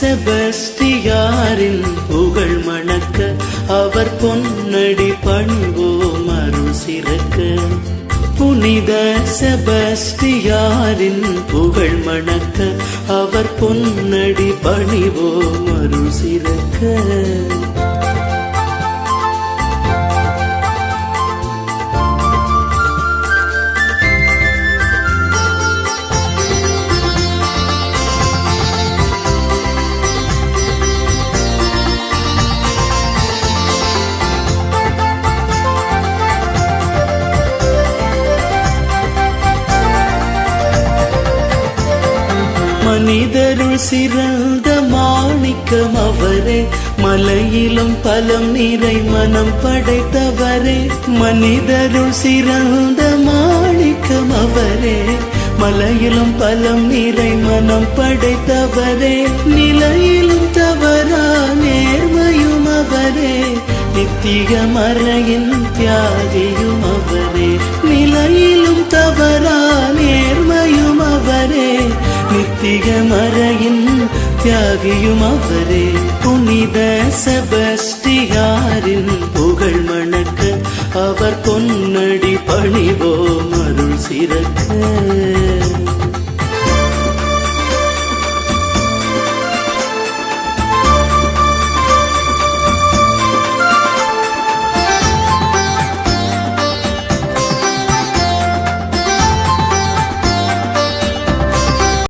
செபஸ்டியாரின் புகழ் மணக்க அவர் பொன்னடி பணிவோம் அருள் சிறக்க. புனித செபஸ்டியாரின் புகழ் மணக்க அவர் பொன்னடி பணிவோம் அருள் சிறக்க. மனிதருள் சிறந்த மாணிக்கம் அவரே. மலையிலும் பலம் நிறை மனம் படைத்தவரே. மனிதருள் சிறந்த மாணிக்கம் அவரே. மலையிலும் பலம் நிறை மனம் படைத்தவரே. நிலையிலும் தவறா நேர்மையும் அவரே. நித்திய மறையின் தியாகியும் நித்திக மறையின் தியாகியும் அவரே புனித செபஸ்டியாரின் புகழ் மணக்க அவர் பொன்னடி பணிவோம் அருள் சிறக்க